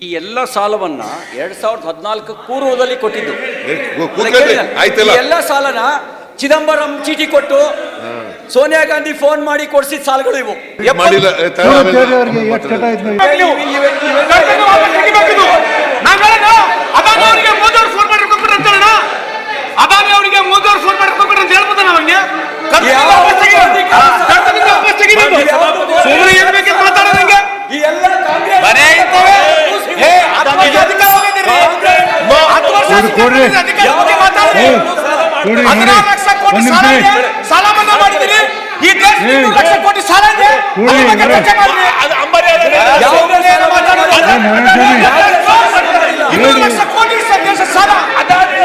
ಈ ಎಲ್ಲ ಸಾಲವನ್ನ ಎರಡ್ ಸಾವಿರದ ಹದಿನಾಲ್ಕು ಪೂರ್ವದಲ್ಲಿ ಕೊಟ್ಟಿದ್ದು. ಈ ಎಲ್ಲ ಸಾಲನ ಚಿದಂಬರಂ ಚೀಟಿ ಕೊಟ್ಟು ಸೋನಿಯಾ ಗಾಂಧಿ ಫೋನ್ ಮಾಡಿ ಕೊಡಿಸಿದ ಸಾಲಗಳು ಇವು ಮಾಡಿಲ್ಲ ಏ, ತ- ಆಮೇಲೆ- ಅವರಿಗೆ ಎಷ್ಟು ಕಟ ಇದ್ನ ಅದಾನಿ ಅವರಿಗೆ ಮೋದಿ ಅವ್ರು ಫೋನ್ ಮಾಡಿ ಕೊಟ್ಬಿಟ್ರೆ ಅಂತ ಹೇಳೋಣ ಅದಾನಿ ಅವರಿಗೆ ಮೋದಿ ಅವ್ರು ಫೋನ್ ಮಾಡಿ ಕೊಟ್ಬಿಟ್ರೆ ಅಂತ ಹೇಳ್ಬೋದ ಅವನಿಗೆ ಯಾವ ಸುಮ್ಮನೆ ಏನ್ ಬೇಕಿತ್ತು ಮಾತಾಡೋದು ನಂಗೆ ಈ ಎಲ್ಲ ಕಾಂಗ್ರೆಸ್ ಬರೇ ಇಂಥವೇ. ಏ, ಹತ್ತು ವರ್ಷ ಅಧಿಕಾರ ಹೋಗಿದ್ದೀರಿ. ಮ- ಹತ್ತು ವರ್ಷ ಕೊಡ್ರಿ, ಮಾತಾಡ್ರಿ. ಹದಿನಾರು. ಲಕ್ಷ ಕೋಟಿ ಒಂದ್ ಸಾಲ ನಿಮಿಷ. ಇದೆ. ಸಾಲ ಮನ್ನಾ ಮಾಡಿದ್ದೀರಿ ಈ ದೇಶದಲ್ಲಿ ಲಕ್ಷ ಕೋಟಿ ಸಾಲ ಇದೆ ಕೊಡ್ರಿ, ಅದ್ರ ಬಗ್ಗೆ ನೋಡಿ. ಚರ್ಚೆ ಮಾಡ್ರಿ. ಯಾವ ಮೇಲೆ ಏನು ಮಾತಾಡೋದು? ಏ, ನಾರಾಯಣ ಸ್ವಾಮಿ. ಇನ್ನೂರು ಲಕ್ಷ ಕೋಟಿ ಇದೆ ದೇಶ ಸಾಲ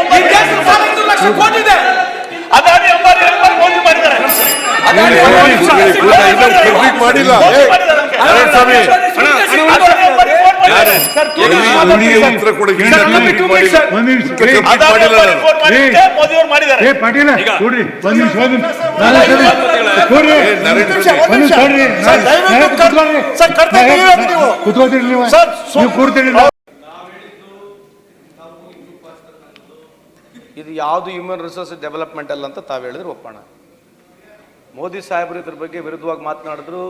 ಈ ದೇಶದ ಸಾಲ ಇನ್ನೂರು ಲಕ್ಷ ಕೋಟಿ ಇದೆ ಅದಾನಿ ಮೋದಿ ಮಾಡಿದ್ದಾರೆ ಅದಾನಿ ಮಾಡಿಲ್ಲ ಏ, ಸ್ವಾಮಿ. ಇದು ಯಾವ್ದು ಹ್ಯೂಮನ್ ರಿಸೋರ್ಸ್ ಡೆವಲಪ್ಮೆಂಟ್ ಅಲ್ಲ ಅಂತ ತಾವು ಹೇಳಿದ್ರು ಒಪ್ಪಣ. ಮೋದಿ ಸಾಹೇಬರು ಇದ್ರ ಬಗ್ಗೆ ವಿರುದ್ಧವಾಗಿ ಮಾತನಾಡಿದ್ರು.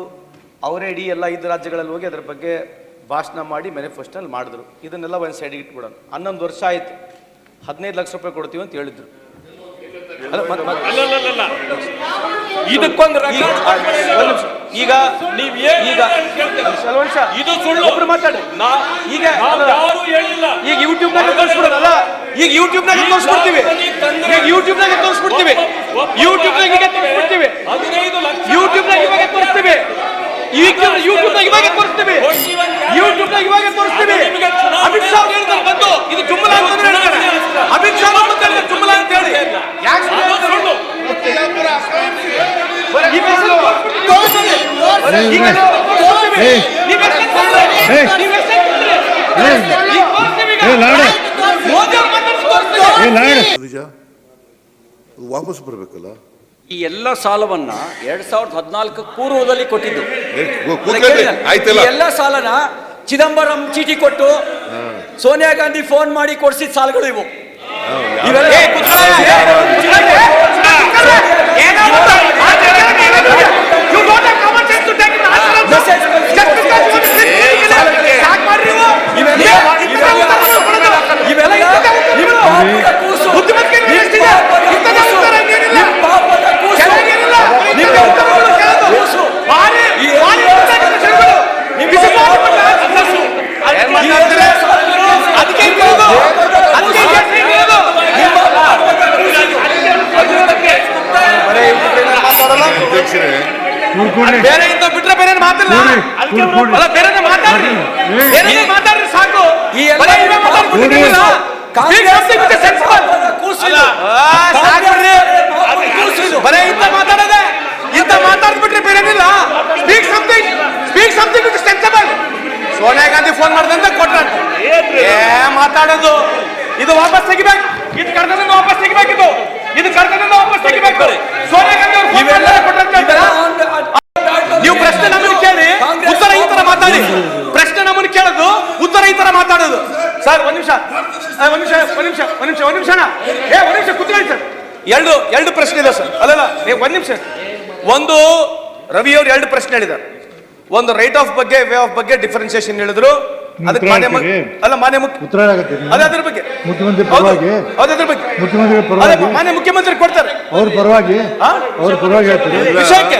ಅವರೇ ಇಡೀ ಎಲ್ಲ ಐದು ರಾಜ್ಯಗಳಲ್ಲಿ ಹೋಗಿ ಅದ್ರ ಬಗ್ಗೆ ಭಾಷಣ ಮಾಡಿ ಮ್ಯಾನಿಫೆಸ್ಟೋನಲ್ಲಿ ಮಾಡಿದ್ರು. ಇದನ್ನೆಲ್ಲ ಒಂದು ಸೈಡಿಗೆ ಇಟ್ಬಿಡೋಣ. ಹನ್ನೊಂದು ವರ್ಷ ಆಯ್ತು. ಹದಿನೈದು ಲಕ್ಷ ರೂಪಾಯಿ ಕೊಡ್ತೀವಿ ಅಂತ ಹೇಳಿದ್ರು. ಇದಕ್ಕೊಂದು ಈಗ ನೀವು. ಈಗ ಇದು ಸುಳ್ಳು. ಒಬ್ರು ಮಾತಾಡಿ. ಈಗ ಈಗ ಯೂಟ್ಯೂಬ್ ನಾಗ ತೋರಿಸ್ಬಿಡೋದಲ್ಲ? ಈಗ ಯೂಟ್ಯೂಬ್ ನಾಗ ತೋರಿಸ್ಬಿಡ್ತೀವಿ. ಈಗ ಯೂಟ್ಯೂಬ್ ನಾಗ ತೋರಿಸ್ಬಿಡ್ತೀವಿ. ಯೂಟ್ಯೂಬ್ ನಾಗ ಈಗ ತೋರಿಸ್ಬಿಡ್ತೀವಿ ಹದಿನೈದು ಲಕ್ಷ ಯೂಟ್ಯೂಬ್ ನಾಗ ಇವಾಗ ತೋರಿಸ್ತೀವಿ ಈಗ ಯೂಟ್ಯೂಬ್ ನಾಗ ಇವಾಗ ತೋರಿಸ್ತೀವಿ ಯೂಟ್ಯೂಬ್ ನಾಗ ಇವಾಗ ತೋರಿಸ್ತೀವಿ ಅಮಿತ್ ಶಾ ಅವ್ರು ಹೇಳಿದ್ರು ಬಂದು ಇದು ಜುಮ್ಮಲ ಅಂತ ಹೇಳ್ತಾರೆ ಅಮಿತ್ ಶಾ ಅವ್ರು ಬಂದು ಹೇಳಿದ್ರು ಜುಮ್ಮಲ ಅಂತ ಹೇಳಿ ಯಾಕೆ ಸುಳ್ಳು ಹೇಳ್ತಾರೆ? ಈ ಮೆಸೇಜ್ ತೋರಿಸ್ಬಿಡ್ತೀವಿ. ಈಗ ತೋರಿಸ್ತೀವಿ. ಏ. ನೀವು ಎಷ್ಟು ಕೊಡ್ತೀರಿ? ಏ. ನೀವು ಎಷ್ಟು ಕೊಡ್ತೀರಿ? ಏ. ಈಗ ತೋರಿಸ್ತೀವಿ ಈಗ. ಏ, ಲಾಡ. ಮೋದಿ ಅವ್ರು ಮಾತಾಡ್ಸಿ ತೋರಿಸ್ತೀವಿ. ಏ ನಾರಾಯಣ ನಿಜ ವಾಪಸ್ ಬರ್ಬೇಕಲ್ಲ? ಈ ಎಲ್ಲ ಸಾಲವನ್ನ ಎರಡ್ ಸಾವಿರದ ಹದಿನಾಲ್ಕು ಪೂರ್ವದಲ್ಲಿ ಕೊಟ್ಟಿದ್ದು. ಎಲ್ಲ ಸಾಲನ ಚಿದಂಬರಂ ಚೀಟಿ ಕೊಟ್ಟು ಸೋನಿಯಾ ಗಾಂಧಿ ಫೋನ್ ಮಾಡಿ ಕೊಡಿಸಿದ ಸಾಲಗಳು ಇವು. ಬೇರೆ ಇಂತ ಬಿಟ್ರೆ ಬೇರೆ ಮಾತಿಲ್ಲ. ಅಲ್ಲ ಬೇರೆ ಮಾತಾಡ್ರಿ. ಬೇರೆ ಮಾತಾಡ್ರಿ ಸಾಕು. ಈ ಎಲ್ಲ ಇದು. ಬರೀ ಇಂಥ ಮಾತಾಡೋದೆ. ಇಂಥ ಮಾತಾಡ್ಬಿಟ್ರೆ ಬೇರೇನಿಲ್ಲ speak something speak something with sensible Sonia Gandhi phone ಮಾಡ್ದಂತ ಕೊಟ್ರ ಏ ಮಾತಾಡೋದು. ಇದು ವಾಪಸ್ ತೆಗಿಬೇಕು ಇದು ಕರ್ನಾಟಕ ವಾಪಸ್ ತೆಗಿಬೇಕಿದು ಇದು ಕರ್ನಾಟಕ ವಾಪಸ್ ತೆಗಿಬೇಕು ಸೋನಿಯಾ ಗಾಂಧಿ ಅವ್ರು ಫೋನ್ ಇವೆಲ್ಲ ಮಾಡ್ದಂತ ಕೊಟ್ರು ಅಂತ ಇವೆಲ್ಲ ಹೇಳ್ತಾರಾ? ಆನ್- ನೀವು ಪ್ರಶ್ನೆ ನಮ್ಮನ್ನು ಕೇಳಿ ಕಾಂಗ್ರೆಸ್ ಉತ್ತರ ಮಾತಾಡಿ ಪ್ರಶ್ನೆ ನಮ್ಮನ್ನು ಕೇಳೋದು ಉತ್ತರ ಈ ತರ ಮಾತಾಡೋದು. ಸರ್ ಒಂದ್ ನಿಮಿಷ. ಒಂದ್ ನಿಮಿಷ ಒಂದ್ ನಿಮಿಷ ಒಂದ್ ನಿಮಿಷ ಒಂದ್ ನಿಮಿಷ ಅಣ್ಣ. ಏ ಒಂದ್ ನಿಮಿಷ ಕುತ್ಕೊಳ್ಳಿ ಸರ್. ಎರಡು ಎರಡು ಪ್ರಶ್ನೆ ಇದೆ ಸರ್. ಅಲ್ಲಲ್ಲ ನೀವು ಒಂದ್ ನಿಮಿಷ. ಒಂದು ರವಿ ಅವರು ಎರಡು ಪ್ರಶ್ನೆ ಹೇಳಿದ್ದಾರೆ. ಒಂದು ರೈಟ್ ಆಫ್ ಬಗ್ಗೆ ವೇ ಆಫ್ ಬಗ್ಗೆ ಡಿಫರೆನ್ಸಿಯೇಷನ್ ಹೇಳಿದ್ರು. ಅದಕ್ಕೆ ಮಾನ್ಯ ಅಲ್ಲ ಮಾನ್ಯ ಮುಖ್ಯ ಅದೇ ಅದ್ರ ಬಗ್ಗೆ. ಮುಖ್ಯಮಂತ್ರಿ ಪರವಾಗಿ. ಅದ್ರ ಬಗ್ಗೆ. ಮುಖ್ಯಮಂತ್ರಿ ಅದೇ ಪರವಾಗಿ ಮಾನ್ಯ ಮುಖ್ಯಮಂತ್ರಿ ಕೊಡ್ತಾರೆ. ಅವ್ರ ಪರವಾಗಿ? ಅವ್ರ ಪರವಾಗಿ ಹೇಳ್ತಾರೆ. ವಿಷಯಕ್ಕೆ